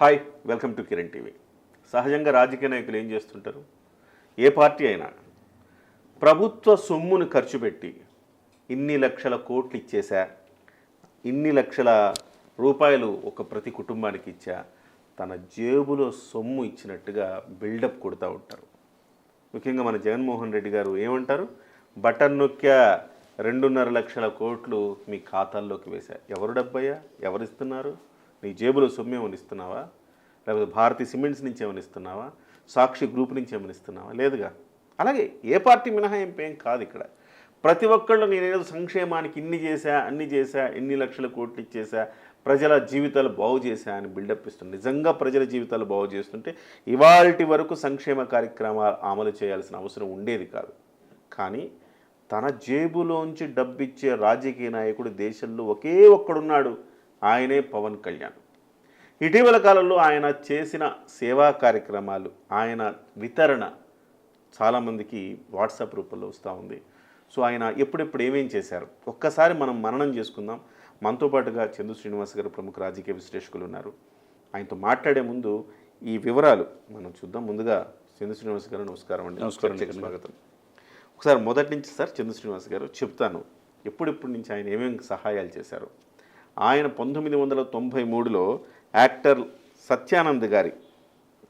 Hi welcome to Kiran TV. సహజంగా రాజకీయ నాయకులు ఏం చేస్తుంటారు? ఏ పార్టీ అయినా. ప్రభుత్వ సొమ్మును ఖర్చు పెట్టి ఇన్ని లక్షల కోట్లు ఇచ్చేసా ఇన్ని లక్షల రూపాయలు ఒక ప్రతి కుటుంబానికి ఇచ్చా తన జేబులో సొమ్ము ఇచ్చినట్టుగా బిల్డప్ కొడుతూ ఉంటారు. ముఖ్యంగా మన జగన్మోహన్ రెడ్డి గారు ఏమంటారు? బటన్ నొక్కా రెండున్నర లక్షల కోట్లు మీ ఖాతాల్లోకి వేశా. ఎవరు డబ్బయ్యా? ఎవరిస్తున్నారు నీ జేబులో సొమ్ము ఏమైనా ఇస్తున్నావా లేకపోతే భారతీ సిమెంట్స్ నుంచి ఏమైనా ఇస్తున్నావా సాక్షి గ్రూప్ నుంచి ఏమైనా ఇస్తున్నావా లేదుగా? అలాగే ఏ పార్టీ మినహాయింపు ఏం కాదు ఇక్కడ. ప్రతి ఒక్కళ్ళు నేనేదో సంక్షేమానికి ఇన్ని చేశా అన్ని చేశా ఇన్ని లక్షల కోట్లు ఇచ్చేసా ప్రజల జీవితాలు బాగు చేశా అని బిల్డప్ ఇస్తుంది నిజంగా ప్రజల జీవితాలు బాగు చేస్తుంటే ఇవాల్టి వరకు సంక్షేమ కార్యక్రమాలు అమలు చేయాల్సిన అవసరం ఉండేది కాదు. కానీ తన జేబులోంచి డబ్బిచ్చే రాజకీయ నాయకుడు దేశంలో ఒకే ఒక్కడున్నాడు. ఆయనే పవన్ కళ్యాణ్. ఇటీవల కాలంలో ఆయన చేసిన సేవా కార్యక్రమాలు ఆయన వితరణ చాలామందికి వాట్సాప్ రూపంలో వస్తూ ఉంది. సో ఆయన ఎప్పుడెప్పుడు ఏమేం చేశారు? ఒక్కసారి మనం మననం చేసుకుందాం. మనతో పాటుగా చందు శ్రీనివాస్ గారు ప్రముఖ రాజకీయ విశ్లేషకులు ఉన్నారు. ఆయనతో మాట్లాడే ముందు ఈ వివరాలు మనం చూద్దాం. ముందుగా చందు శ్రీనివాస్ గారు నమస్కారం అండి. నమస్కారం స్వాగతం. ఒకసారి మొదటి నుంచి సార్ చందు శ్రీనివాస్ గారు చెప్తాను. ఎప్పుడెప్పటి నుంచి ఆయన ఏమేమి సహాయాలు చేశారు? ఆయన పంతొమ్మిది వందల తొంభై మూడులో యాక్టర్ సత్యానంద్ గారి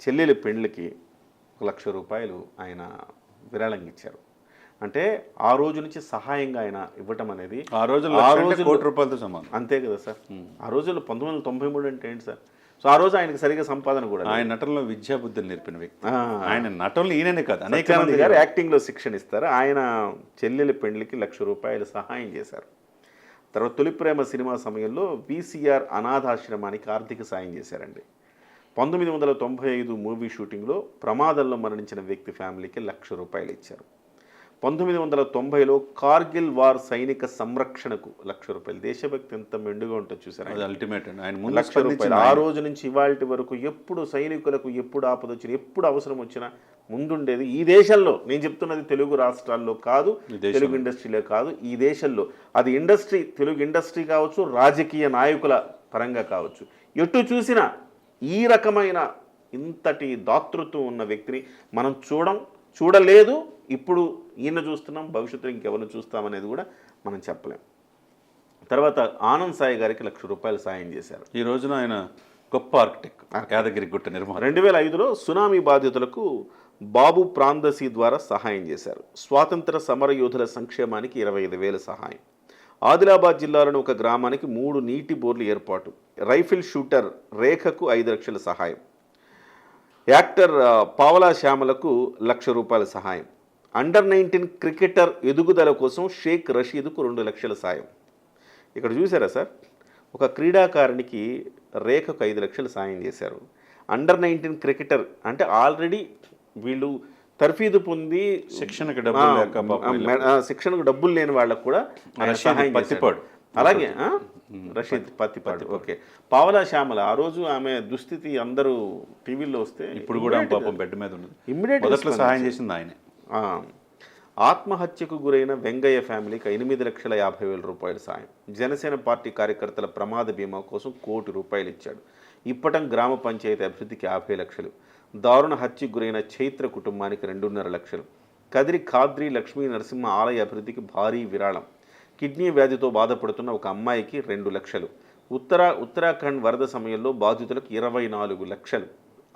చెల్లెలి పెండ్లికి ఒక లక్ష రూపాయలు ఆయన విరాళంగా ఇచ్చారు. అంటే ఆ రోజు నుంచి సహాయంగా ఆయన ఇవ్వటం అనేది ఆ రోజుల్లో ఆ రోజుల్లో- కోటి రూపాయలతో సమానం. అంతే కదా సార్. ఆ రోజుల్లో పంతొమ్మిది వందల తొంభై మూడు అంటే ఏంటి సార్? సో ఆ రోజు ఆయనకి సరిగా సంపాదన కూడా. ఆయన నటనలో విద్యా బుద్ధులు నేర్పిన వ్యక్తి. ఆయన నటనలో ఈయననే కాదు అనేక మంది గారు యాక్టింగ్లో శిక్షణ ఇస్తారు. ఆయన చెల్లెలి పెండ్లికి లక్ష రూపాయలు సహాయం చేశారు. తర్వాత తొలి ప్రేమ సినిమా సమయంలో వీసీఆర్ అనాథాశ్రమానికి ఆర్థిక సాయం చేశారండి. పంతొమ్మిది వందల తొంభై ఐదు మూవీ షూటింగ్లో ప్రమాదంలో మరణించిన వ్యక్తి ఫ్యామిలీకి లక్ష రూపాయలు ఇచ్చారు. పంతొమ్మిది వందల తొంభైలో కార్గిల్ వార్ సైనిక సంరక్షణకు లక్ష రూపాయలు. దేశభక్తి ఎంత మెండుగా ఉంటుందో చూసారా అల్టిమేట్ ఆయన ముందు లక్ష రూపాయలు. ఆ. రోజు నుంచి ఇవాళ వరకు ఎప్పుడు సైనికులకు ఎప్పుడు ఆపద వచ్చినా ఎప్పుడు అవసరం వచ్చినా ముందుండేది ఈ దేశంలో. నేను చెప్తున్నది తెలుగు రాష్ట్రాల్లో కాదు. తెలుగు ఇండస్ట్రీలో కాదు ఈ దేశంలో. అది ఇండస్ట్రీ తెలుగు ఇండస్ట్రీ కావచ్చు రాజకీయ నాయకుల పరంగా కావచ్చు. ఎటు చూసినా ఈ రకమైన ఇంతటి దాతృత్వం ఉన్న వ్యక్తిని మనం చూడం చూడలేదు ఇప్పుడు ఈయన చూస్తున్నాం భవిష్యత్తులో ఇంకెవరిని చూస్తామనేది కూడా మనం చెప్పలేం. తర్వాత ఆనంద్ సాయి గారికి లక్ష రూపాయలు సాయం చేశారు. ఈ రోజున ఆయన గొప్ప ఆర్కిటెక్ట్ యాదగిరి గుట్ట నిర్మాణ. రెండు వేల ఐదులో సునామీ బాధితులకు బాబు ప్రాందసి ద్వారా సహాయం చేశారు. స్వాతంత్ర సమర యోధుల సంక్షేమానికి ఇరవై ఐదు వేల సహాయం. ఆదిలాబాద్ జిల్లాలోని ఒక గ్రామానికి మూడు నీటి బోర్లు ఏర్పాటు. రైఫిల్ షూటర్ రేఖకు ఐదు లక్షల సహాయం. యాక్టర్ పావలా శ్యామలకు లక్ష రూపాయల సహాయం అండర్ నైన్టీన్ క్రికెటర్ ఎదుగుదల కోసం షేక్ రషీద్కు రెండు లక్షల సాయం ఇక్కడ చూసారా సార్ ఒక క్రీడాకారునికి రేఖకు ఐదు లక్షలు సాయం చేశారు అండర్ నైన్టీన్ క్రికెటర్ అంటే ఆల్రెడీ వీళ్ళు తర్ఫీదు పొంది శిక్షణకు డబ్బులు శిక్షణకు డబ్బులు లేని వాళ్ళకు కూడా సహాయం. పత్తిపాడు. అలాగే? రషీద్. పత్తిపాడు ఓకే. పావలా శ్యామల ఆ రోజు ఆమె దుస్థితి అందరూ టీవీలో వస్తే ఇప్పుడు కూడా పాపం బెడ్ మీద immediate గా మొదట్లో సహాయం చేసింది ఆయనే. ఆత్మహత్యకు గురైన వెంగయ్య ఫ్యామిలీకి ఎనిమిది లక్షల యాభై వేల రూపాయలు సాయం. జనసేన పార్టీ కార్యకర్తల ప్రమాద బీమా కోసం కోటి రూపాయలు ఇచ్చాడు. ఇప్పటం గ్రామ పంచాయతీ అభివృద్ధికి యాభై లక్షలు. దారుణ హత్యకు గురైన చైత్ర కుటుంబానికి రెండున్నర లక్షలు. కదిరి ఖాద్రి లక్ష్మీ నరసింహ ఆలయ అభివృద్ధికి భారీ విరాళం. కిడ్నీ వ్యాధితో బాధపడుతున్న ఒక అమ్మాయికి రెండు లక్షలు. ఉత్తర ఉత్తరాఖండ్ వరద సమయంలో బాధితులకు ఇరవై నాలుగు లక్షలు.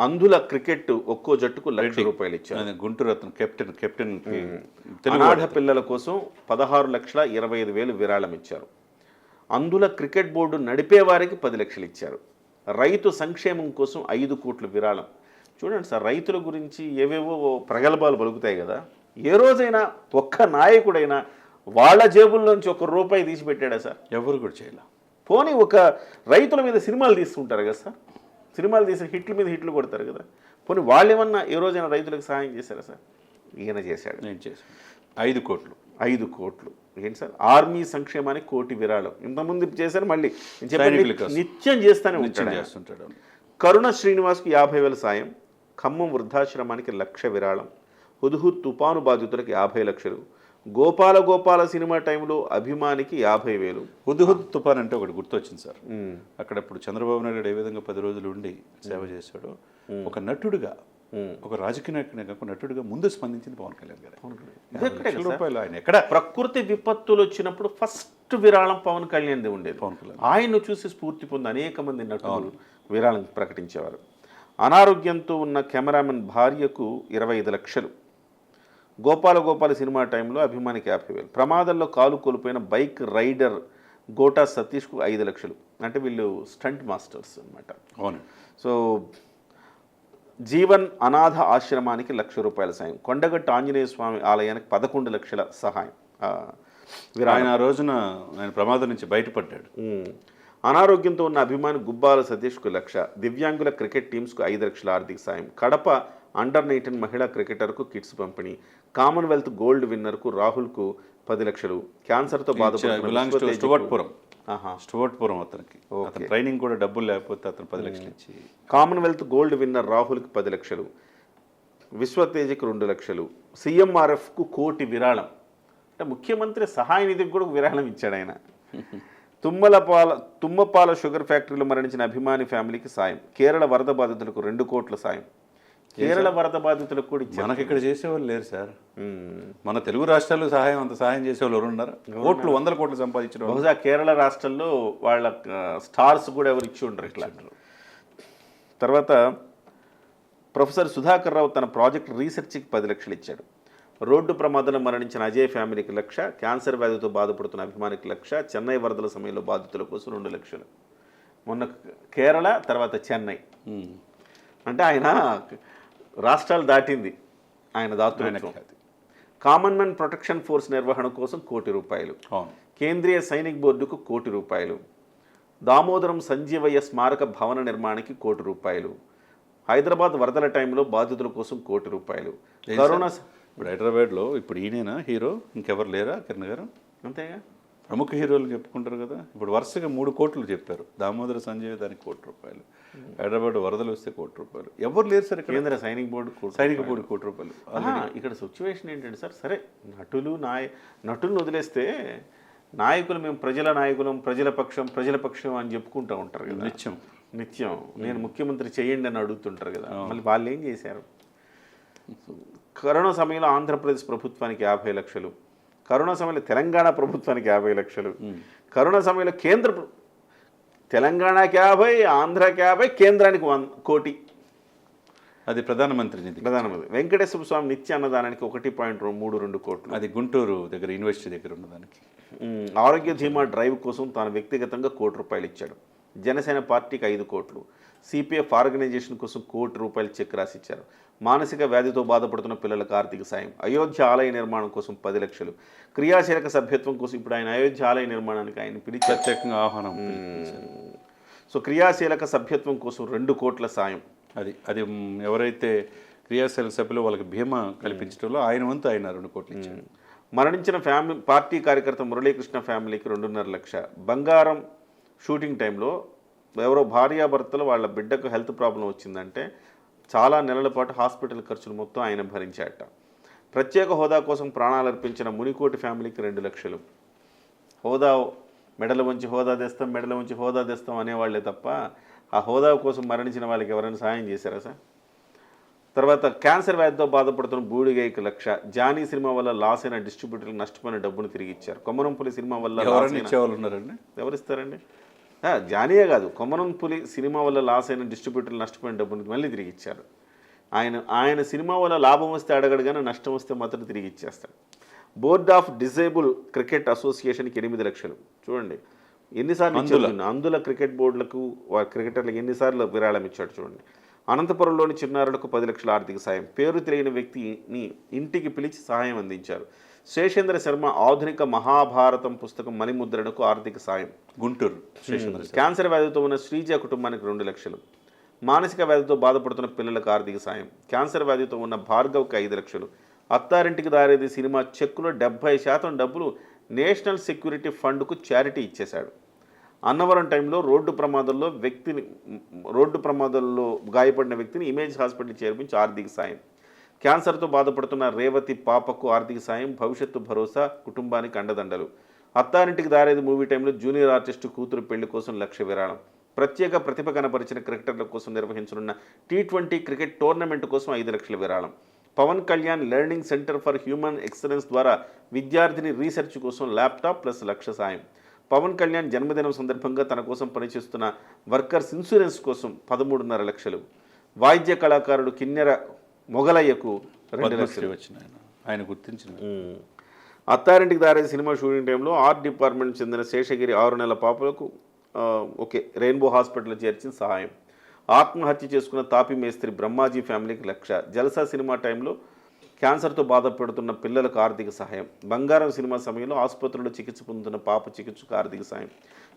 అంధుల క్రికెట్ ఒక్కో జట్టుకు లక్ష రూపాయలు ఇచ్చారు. గుంటూరు అతను కెప్టెన్ కెప్టెన్ అనాథ పిల్లల కోసం పదహారు లక్షల ఇరవై ఐదు వేలు విరాళం ఇచ్చారు. అందుల క్రికెట్ బోర్డు నడిపే వారికి పది లక్షలు ఇచ్చారు. రైతు సంక్షేమం కోసం ఐదు కోట్ల విరాళం. చూడండి సార్ రైతుల గురించి ఏవేవో ప్రగల్భాలు పలుకుతాయి కదా. ఏ రోజైనా ఒక్క నాయకుడైనా వాళ్ళ జేబుల్లోంచి ఒక రూపాయి తీసి పెట్టాడా సార్? ఎవరు కూడా చేయాల. పోనీ ఒక రైతుల మీద సినిమాలు తీస్తుంటారు కదా సార్? సినిమాలు తీసి హిట్ల మీద హిట్లు కొడతారు కదా. పోనీ వాళ్ళు ఏమన్నా ఏ రోజైనా రైతులకు సహాయం చేశారా సార్? ఈయన చేశాడు. నేను చేశాను. ఐదు కోట్లు. ఐదు కోట్లు. ఏంటి సార్? ఆర్మీ సంక్షేమానికి కోటి విరాళం. ఇంతకుముందు చేశారు మళ్ళీ. నిత్యం చేస్తానే. చేస్తుంటాడు. కరుణ శ్రీనివాస్కి యాభై వేల సాయం ఖమ్మం వృద్ధాశ్రమానికి లక్ష విరాళం హుదుహుద్ తుపాను బాధితులకు యాభై లక్షలు గోపాల గోపాల సినిమా టైంలో అభిమానికి యాభై వేలు. హుద్హుద్ తుఫాన్ అంటే ఒకటి గుర్తొచ్చింది సార్. అక్కడ ఇప్పుడు చంద్రబాబు నాయుడు ఏ విధంగా పది రోజులు ఉండి సేవ చేశాడో ఒక నటుడుగా. ఒక రాజకీయ నాయకుడిగా కాకుండా నటుడుగా ముందు స్పందించింది పవన్ కళ్యాణ్ గారు? రూపాయలు ఆయన ఎక్కడ? ప్రకృతి విపత్తులు వచ్చినప్పుడు ఫస్ట్ విరాళం పవన్ కళ్యాణ్ది ఉండేది. పవన్ కళ్యాణ్. ఆయన్ను చూసి స్ఫూర్తి పొంది అనేక మంది నటులు విరాళం ప్రకటించేవారు. అనారోగ్యంతో ఉన్న కెమెరామెన్ భార్యకు ఇరవై ఐదు లక్షలు. గోపాల గోపాల సినిమా టైంలో అభిమానికి యాభై వేలు ప్రమాదంలో కాలు కోల్పోయిన బైక్ రైడర్ గోటా సతీష్కు ఐదు లక్షలు. అంటే వీళ్ళు స్టంట్ మాస్టర్స్ అన్నమాట. అవును. సో జీవన్ అనాథ ఆశ్రమానికి లక్ష రూపాయల సాయం. కొండగట్టు ఆంజనేయ స్వామి ఆలయానికి పదకొండు లక్షల సహాయం. ఆయన ఆ రోజున ఆయన ప్రమాదం నుంచి బయటపడ్డాడు. అనారోగ్యంతో ఉన్న అభిమాని గుబ్బాల సతీష్కు లక్ష దివ్యాంగుల క్రికెట్ టీమ్స్కు ఐదు లక్షల ఆర్థిక సాయం. కడప అండర్ నైన్టీన్ మహిళా క్రికెటర్కు కిట్స్ పంపిణీ. కామన్వెల్త్ గోల్డ్ విన్నర్కు రాహుల్కు పది లక్షలు. క్యాన్సర్తో బాధపడుతున్న బిలాంగ్స్ టు విశ్వతేజకు- స్టువర్ట్పురం. ఆహా. స్టువర్ట్పురం అతనికి. అతని ట్రైనింగ్ కూడా డబ్బులు లేకపోతే అతను పది లక్షలు ఇచ్చి కామన్వెల్త్ గోల్డ్ విన్నర్ రాహుల్కి పది లక్షలు. విశ్వతేజకు రెండు లక్షలు. సీఎంఆర్ఎఫ్కు కోటి విరాళం. అంటే ముఖ్యమంత్రి సహాయ నిధికి కూడా విరాళం ఇచ్చాడు ఆయన. తుమ్మలపాల తుమ్మపాల షుగర్ ఫ్యాక్టరీలో మరణించిన అభిమాని ఫ్యామిలీకి సాయం. కేరళ వరద బాధితులకు రెండు కోట్ల సాయం. కేరళ వరద బాధితులకు కూడా ఇచ్చారు. మనకి ఇక్కడ చేసేవాళ్ళు లేరు సార్. మన తెలుగు రాష్ట్రాల్లో సహాయం అంత సహాయం చేసేవాళ్ళు ఎవరు ఉన్నారు కోట్లు వందల కోట్లు సంపాదించిన వాళ్ళు. బహుశా కేరళ రాష్ట్రంలో వాళ్ళ స్టార్స్ కూడా ఎవరు ఇచ్చి ఉండరు ఇట్లా. తర్వాత ప్రొఫెసర్ సుధాకర్ రావు తన ప్రాజెక్ట్ రీసెర్చ్కి పది లక్షలు ఇచ్చాడు. రోడ్డు ప్రమాదంలో మరణించిన అజయ్ ఫ్యామిలీకి లక్ష క్యాన్సర్ వ్యాధితో బాధపడుతున్న అభిమానికి లక్ష చెన్నై వరదల సమయంలో బాధితుల కోసం రెండు లక్షలు. మొన్న కేరళ తర్వాత చెన్నై. అంటే ఆయన రాష్ట్రాలు దాటింది ఆయన దాతృత్వం. కామన్మెన్ ప్రొటెక్షన్ ఫోర్స్ నిర్వహణ కోసం కోటి రూపాయలు. కేంద్రీయ సైనిక్ బోర్డుకు కోటి రూపాయలు. దామోదరం సంజీవయ్య స్మారక భవన నిర్మాణానికి కోటి రూపాయలు. హైదరాబాద్ వరదల టైంలో బాధితుల కోసం కోటి రూపాయలు. కరోనా ఇప్పుడు హైదరాబాద్లో ఇప్పుడు ఈయనేనా? హీరో? ఇంకెవరు లేరా? కిరణ్ గారు? అంతేగా? ప్రముఖ హీరోలు చెప్పుకుంటారు కదా. ఇప్పుడు వరుసగా మూడు కోట్లు చెప్పారు. దామోదర సంజయ్ దానికి కోటి రూపాయలు. హైదరాబాద్ వరదలు వస్తే కోటి రూపాయలు. ఎవరు లేరు సార్ కేంద్ర సైనిక్ బోర్డు సైనిక బోర్డు కోటి రూపాయలు. ఇక్కడ సిచ్యువేషన్ ఏంటంటే సార్ సరే నటులు నాయ నటులను వదిలేస్తే నాయకులు మేము ప్రజల నాయకులం ప్రజల పక్షం ప్రజల పక్షం అని చెప్పుకుంటూ ఉంటారు కదా. నిత్యం. నిత్యం. నేను ముఖ్యమంత్రి చేయండి అని అడుగుతుంటారు కదా. మళ్ళీ వాళ్ళు ఏం చేశారు? కరోనా సమయంలో ఆంధ్రప్రదేశ్ ప్రభుత్వానికి యాభై లక్షలు కరోనా సమయంలో తెలంగాణ ప్రభుత్వానికి యాభై లక్షలు. కరోనా సమయంలో కేంద్ర తెలంగాణకి యాభై ఆంధ్రాకి యాభై కేంద్రానికి వన్ కోటి. అది ప్రధానమంత్రి నిధి. ప్రధానమంత్రి. వెంకటేశ్వర స్వామి నిత్య అన్నదానానికి ఒకటి పాయింట్ మూడు రెండు కోట్లు. అది గుంటూరు దగ్గర యూనివర్సిటీ దగ్గర ఉన్న దానికి ఉమ్, ఆరోగ్య ధీమా డ్రైవ్ కోసం తాను వ్యక్తిగతంగా కోటి రూపాయలు ఇచ్చాడు. జనసేన పార్టీకి ఐదు కోట్లు. సిపిఎఫ్ ఆర్గనైజేషన్ కోసం కోటి రూపాయలు చెక్ రాసిచ్చారు. మానసిక వ్యాధితో బాధపడుతున్న పిల్లలకు ఆర్థిక సాయం. అయోధ్య ఆలయ నిర్మాణం కోసం పది లక్షలు. క్రియాశీలక సభ్యత్వం కోసం ఇప్పుడు ఆయన అయోధ్య ఆలయ నిర్మాణానికి ఆయన పిలిచారు. ప్రత్యేకంగా ఆహ్వానం సో క్రియాశీలక సభ్యత్వం కోసం రెండు కోట్ల సాయం. అది అది ఎవరైతే క్రియాశీలక సభ్యులు వాళ్ళకి బీమా కల్పించడంలో ఆయన వంతు ఆయన రెండు కోట్లు ఇచ్చారు. మరణించిన ఫ్యామిలీ పార్టీ కార్యకర్త మురళీకృష్ణ ఫ్యామిలీకి రెండున్నర లక్ష. బంగారం షూటింగ్ టైంలో ఎవరో భార్యాభర్తలు వాళ్ళ బిడ్డకు హెల్త్ ప్రాబ్లం వచ్చిందంటే చాలా నెలల పాటు హాస్పిటల్ ఖర్చులు మొత్తం ఆయన భరించాట ప్రత్యేక హోదా కోసం ప్రాణాలు అర్పించిన మునికోటి ఫ్యామిలీకి రెండు లక్షలు. హోదా మెడల వంచి హోదా తెస్తాం మెడల వంచి హోదా తెస్తాం అనేవాళ్ళే తప్ప ఆ హోదా కోసం మరణించిన వాళ్ళకి ఎవరైనా సాయం చేశారా సార్? తర్వాత క్యాన్సర్ వ్యాధితో బాధపడుతున్న బూడిగైకి లక్ష. జానీ సినిమా వల్ల లాస్ అయిన డిస్ట్రిబ్యూటర్లకు నష్టపోయిన డబ్బును తిరిగి ఇచ్చారు. కొమ్మరంపులి సినిమా వల్ల లాస్ ఎవరైనా జానీయే కాదు. కొమ్మరంపులి సినిమా వల్ల లాస్ అయిన డిస్ట్రిబ్యూటర్లు నష్టపోయిన డబ్బును మళ్ళీ తిరిగి ఇచ్చారు. ఆయన ఆయన సినిమా వల్ల లాభం వస్తే అడగడు కానీ నష్టం వస్తే మాత్రం తిరిగి ఇచ్చేస్తాడు. బోర్డ్ ఆఫ్ డిజేబుల్ క్రికెట్ అసోసియేషన్కి ఎనిమిది లక్షలు. చూడండి. ఎన్నిసార్లు ఇచ్చాడు. అందుల. క్రికెట్ బోర్డులకు క్రికెటర్లకు ఎన్నిసార్లు విరాళం ఇచ్చాడు చూడండి. అనంతపురంలోని చిన్నారులకు పది లక్షల ఆర్థిక సాయం. పేరు తెలియని వ్యక్తిని ఇంటికి పిలిచి సహాయం అందించారు. శేషేంద్ర శర్మ ఆధునిక మహాభారతం పుస్తకం మణిముద్రణకు ఆర్థిక సాయం. గుంటూరు స్టేషన్ క్యాన్సర్ వ్యాధితో ఉన్న శ్రీజ కుటుంబానికి రెండు లక్షలు. మానసిక వ్యాధితో బాధపడుతున్న పిల్లలకు ఆర్థిక సాయం. క్యాన్సర్ వ్యాధితో ఉన్న భార్గవ్కి ఐదు లక్షలు. అత్తారింటికి దారేది సినిమా చెక్కులో డెబ్బై శాతం డబ్బులు నేషనల్ సెక్యూరిటీ ఫండ్కు చారిటీ ఇచ్చేశాడు. అన్నవరం టైంలో రోడ్డు ప్రమాదంలో వ్యక్తిని రోడ్డు ప్రమాదంలో గాయపడిన వ్యక్తిని ఇమేజ్ హాస్పిటల్ చేర్పించి ఆర్థిక సాయం. క్యాన్సర్తో బాధపడుతున్న రేవతి పాపకు ఆర్థిక సాయం భవిష్యత్తు భరోసా కుటుంబానికి అండదండలు. అత్తారింటికి దారేది మూవీ టైంలో జూనియర్ ఆర్టిస్టు కూతురు పెళ్ళి కోసం లక్ష్య విరాళం. ప్రత్యేక ప్రతిభ కనపరిచిన క్రికెటర్ల కోసం నిర్వహించనున్న టీ ట్వంటీ క్రికెట్ టోర్నమెంట్ కోసం ఐదు లక్షల విరాళం. Pawan Kalyan learning centre for human excellence ద్వారా విద్యార్థిని రీసెర్చ్ కోసం ల్యాప్టాప్ ప్లస్ లక్ష సాయం. పవన్ కళ్యాణ్ జన్మదినం సందర్భంగా తన కోసం పనిచేస్తున్న వర్కర్స్ ఇన్సూరెన్స్ కోసం పదమూడున్నర లక్షలు. వాయిద్య కళాకారుడు కిన్నెర మొగలయ్యకు రెండు లక్షలు. వచ్చిన ఆయన ఆయన గుర్తించిన. అత్తారింటికి దారేది సినిమా షూటింగ్ టైంలో ఆర్ట్ డిపార్ట్మెంట్ చెందిన శేషగిరి ఆరు నెలల పాపలకు ఓకే రెయిన్బో హాస్పిటల్ చేర్చిన సహాయం. ఆత్మహత్య చేసుకున్న తాపి మేస్త్రి బ్రహ్మాజీ ఫ్యామిలీకి లక్ష. జలసా సినిమా టైంలో క్యాన్సర్తో బాధపడుతున్న పిల్లలకు ఆర్థిక సహాయం. బంగారం సినిమా సమయంలో ఆసుపత్రిలో చికిత్స పొందుతున్న పాప చికిత్సకు ఆర్థిక సాయం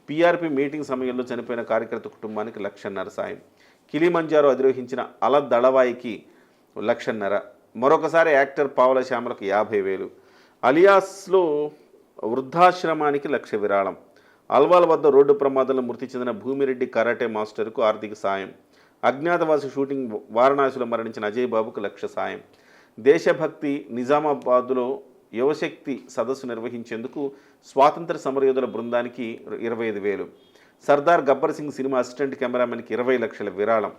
పీఆర్పీ మీటింగ్ సమయంలో చనిపోయిన కార్యకర్త కుటుంబానికి లక్షన్నర సాయం కిలిమంజారో అధిరోహించిన అల దళవాయికి లక్షన్నర. మరొకసారి యాక్టర్ పావుల శ్యామలకు యాభై వేలు. అలియాస్లో వృద్ధాశ్రమానికి లక్ష విరాళం. అల్వాల్ వద్ద రోడ్డు ప్రమాదంలో మృతి చెందిన భూమిరెడ్డి కరాటే మాస్టర్కు ఆర్థిక సాయం. అజ్ఞాతవాసి షూటింగ్ వారణాసిలో మరణించిన అజయ్ బాబుకు లక్ష సాయం. దేశభక్తి నిజామాబాద్లో యువశక్తి సదస్సు నిర్వహించేందుకు స్వాతంత్ర సమరయోధుల బృందానికి ఇరవై ఐదు వేలు. సర్దార్ గబ్బర్ సింగ్ సినిమా అసిస్టెంట్ కెమెరామెన్కి ఇరవై లక్షల విరాళం.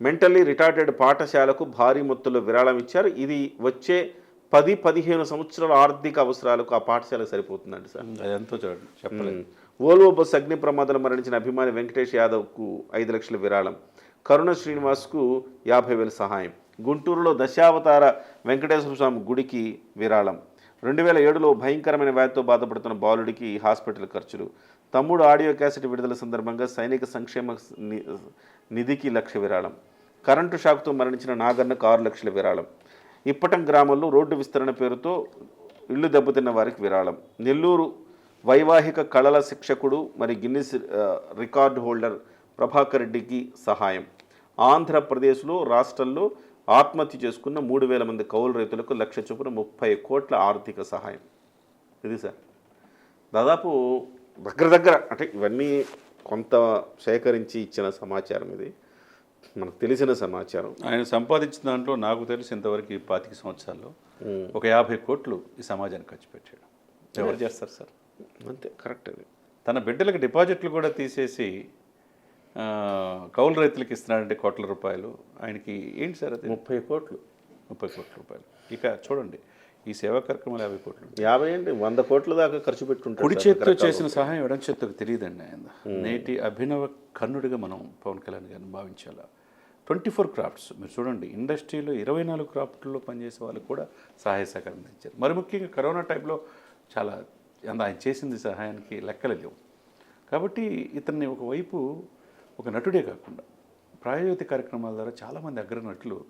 మెంటల్లీ రిటార్టెడ్ పాఠశాలకు భారీ మొత్తంలో విరాళం ఇచ్చారు. ఇది వచ్చే పది పదిహేను సంవత్సరాల ఆర్థిక అవసరాలకు ఆ పాఠశాలకు సరిపోతుందండి సార్. ఎంతో చూడండి చెప్పలేదు ఓల్వో బస్ అగ్ని ప్రమాదంలో మరణించిన అభిమాని వెంకటేష్ యాదవ్కు ఐదు లక్షల విరాళం. కరుణ శ్రీనివాస్కు యాభై వేల సహాయం. గుంటూరులో దశావతార వెంకటేశ్వర స్వామి గుడికి విరాళం. రెండు వేల ఏడులో భయంకరమైన వ్యాధితో బాధపడుతున్న బాలుడికి హాస్పిటల్ ఖర్చులు. తమ్ముడు ఆడియో క్యాసెట్ విడుదల సందర్భంగా సైనిక సంక్షేమ నిధికి లక్ష విరాళం. కరెంటు షాక్తో మరణించిన నాగన్నకు ఆరు లక్షల విరాళం. ఇప్పటం గ్రామంలో రోడ్డు విస్తరణ పేరుతో ఇల్లు దెబ్బతిన్న వారికి విరాళం. నెల్లూరు వైవాహిక కళల శిక్షకుడు మరి గిన్నిస్ రికార్డు హోల్డర్ ప్రభాకర్ రెడ్డికి సహాయం. ఆంధ్రప్రదేశ్లో రాష్ట్రంలో ఆత్మహత్య చేసుకున్న మూడు వేల మంది కౌలు రైతులకు లక్ష చొప్పున ముప్పై కోట్ల ఆర్థిక సహాయం. ఇది సార్. దాదాపు దగ్గర దగ్గర అంటే ఇవన్నీ కొంత సేకరించి ఇచ్చిన సమాచారం ఇది. మనకు తెలిసిన సమాచారం. ఆయన సంపాదించిన దాంట్లో నాకు తెలిసి ఇంతవరకు ఈ పాతిక సంవత్సరాల్లో ఒక యాభై కోట్లు ఈ సమాజానికి ఖర్చు పెట్టాడు. ఎవరు చేస్తారు సార్? అంతే కరెక్ట్ అది. తన బిడ్డలకు డిపాజిట్లు కూడా తీసేసి కౌలు రైతులకు ఇస్తున్నాడంటే కోట్ల రూపాయలు. ఆయనకి ఏంటి సార్ అది? ముప్పై కోట్లు. ముప్పై కోట్ల రూపాయలు. ఇక చూడండి ఈ సేవా కార్యక్రమాలు యాభై కోట్లు. యాభై అండి వంద కోట్ల దాకా ఖర్చు పెట్టుంటాడు కుడి. చేతితో చేసిన సహాయం ఎడం చేతితో తెలియదండి ఆయన. నేటి అభినవ కర్ణుడిగా మనం పవన్ కళ్యాణ్ గారిని భావించాలా? Twenty four crafts. మీరు చూడండి ఇండస్ట్రీలో ఇరవై నాలుగు క్రాఫ్ట్లో పనిచేసే వాళ్ళకి కూడా సహాయ సహకారం ఇచ్చారు మరి ముఖ్యంగా కరోనా టైంలో చాలా అంద- ఆయన చేసింది సహాయానికి లెక్కలు లేవు. కాబట్టి ఇతన్ని ఒకవైపు ఒక నటుడే కాకుండా ప్రాయోజిత కార్యక్రమాల ద్వారా చాలామంది అగ్రనటులు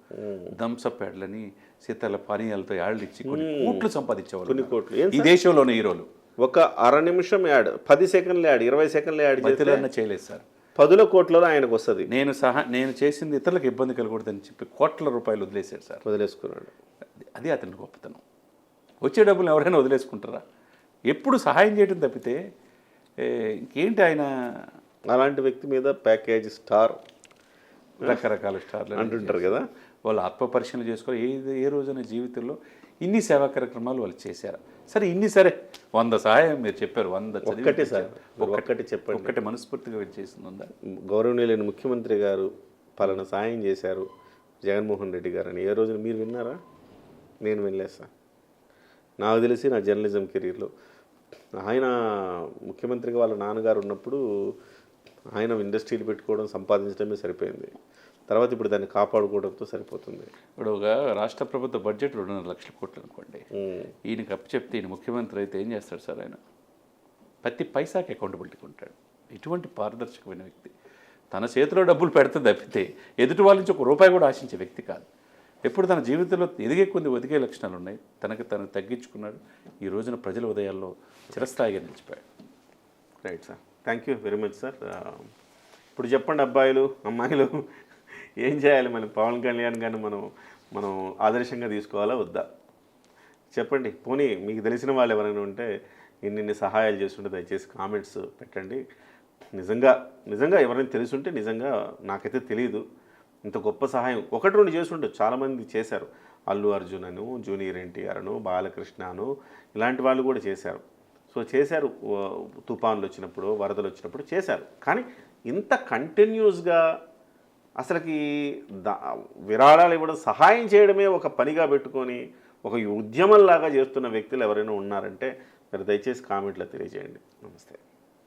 థమ్సప్ యాడ్లని శీతల పానీయాలతో యాడ్లు ఇచ్చి కొన్ని కోట్లు సంపాదించేవాళ్ళు కొన్ని కోట్లు. ఈ దేశంలోనే హీరోలు ఒక అర నిమిషం యాడ్ పది సెకండ్ల యాడ్ ఇరవై సెకండ్ల యాడ్ మధ్యలో చేయలేదు సార్. పదుల కోట్లలో ఆయనకు వస్తుంది. నేను సహా నేను చేసింది ఇతరులకు ఇబ్బంది కలగకూడదని చెప్పి కోట్ల రూపాయలు వదిలేశాడు సార్. వదిలేసుకున్నాడు. అది- అతని గొప్పతనం. వచ్చే డబ్బులు ఎవరైనా వదిలేసుకుంటారా? ఎప్పుడు సహాయం చేయడం తప్పితే ఇంకేంటి ఆయన? అలాంటి వ్యక్తి మీద ప్యాకేజ్ స్టార్ రకరకాల స్టార్లు అంటుంటారు కదా. వాళ్ళు ఆత్మ పరిశీలన చేసుకొని ఏ ఏ రోజైన జీవితంలో ఇన్ని సేవా కార్యక్రమాలు వాళ్ళు చేశారు. సరే ఇన్ని సరే వంద సహాయం మీరు చెప్పారు వంద ఒక్కటే సార్ చెప్పారు. ఒక్కటి చెప్పండి. ఒక్కటే మనస్ఫూర్తిగా చేసింది ఉందా గౌరవనీయులైన ముఖ్యమంత్రి గారు పలానా సాయం చేశారు జగన్మోహన్ రెడ్డి గారు అని. ఏ రోజున మీరు విన్నారా? నేను వినలేదు సార్. నాకు తెలిసి నా జర్నలిజం కెరీర్లో ఆయన ముఖ్యమంత్రిగా వాళ్ళ నాన్నగారు ఉన్నప్పుడు ఆయన ఇండస్ట్రీలు పెట్టుకోవడం సంపాదించడమే సరిపోయింది. తర్వాత ఇప్పుడు దాన్ని కాపాడుకోవడంతో సరిపోతుంది. ఇప్పుడు ఒక రాష్ట్ర ప్రభుత్వ బడ్జెట్ రెండున్నర లక్షల కోట్లు అనుకోండి. ఈయనకి అప్పచెప్తే ఈయన ముఖ్యమంత్రి అయితే ఏం చేస్తాడు సార్ ఆయన? ప్రతి పైసాకి అకౌంటబిలిటీ ఉంటాడు ఇటువంటి పారదర్శకమైన వ్యక్తి. తన చేతిలో డబ్బులు పెడితే తప్పితే ఎదుటి వాళ్ళ నుంచి ఒక రూపాయి కూడా ఆశించే వ్యక్తి కాదు. ఎప్పుడు తన జీవితంలో ఎదిగే కొన్ని ఒదిగే లక్షణాలు ఉన్నాయి. తనకి తను తగ్గించుకున్నాడు. ఈ రోజున ప్రజల ఉదయాల్లో చిరస్థాయిగా నిలిచిపోయాడు. Right sir. Thank you very much sir ఇప్పుడు చెప్పండి అబ్బాయిలు అమ్మాయిలు ఏం చేయాలి? మనం పవన్ కళ్యాణ్ గారిని మనం మనం ఆదర్శంగా తీసుకోవాలా వద్దా? చెప్పండి. పోనీ మీకు తెలిసిన వాళ్ళు ఎవరైనా ఉంటే ఇన్నిన్ని సహాయాలు చేస్తుంటే దయచేసి కామెంట్స్ పెట్టండి. నిజంగా నిజంగా ఎవరైనా తెలుసుంటే నిజంగా నాకైతే తెలియదు ఇంత గొప్ప సహాయం. ఒకటి రెండు చేస్తుంటే చాలామంది చేశారు. అల్లు అర్జున్ అను జూనియర్ ఎన్టీఆర్ అను బాలకృష్ణ అను ఇలాంటి వాళ్ళు కూడా చేశారు. సో చేశారు తుఫాన్లు వచ్చినప్పుడు వరదలు వచ్చినప్పుడు చేశారు. కానీ ఇంత కంటిన్యూస్గా అసలుకి దా విరాళాలు ఇవ్వడం సహాయం చేయడమే ఒక పనిగా పెట్టుకొని ఒక ఉద్యమంలాగా చేస్తున్న వ్యక్తులు ఎవరైనా ఉన్నారంటే మీరు దయచేసి కామెంట్లో తెలియజేయండి. నమస్తే.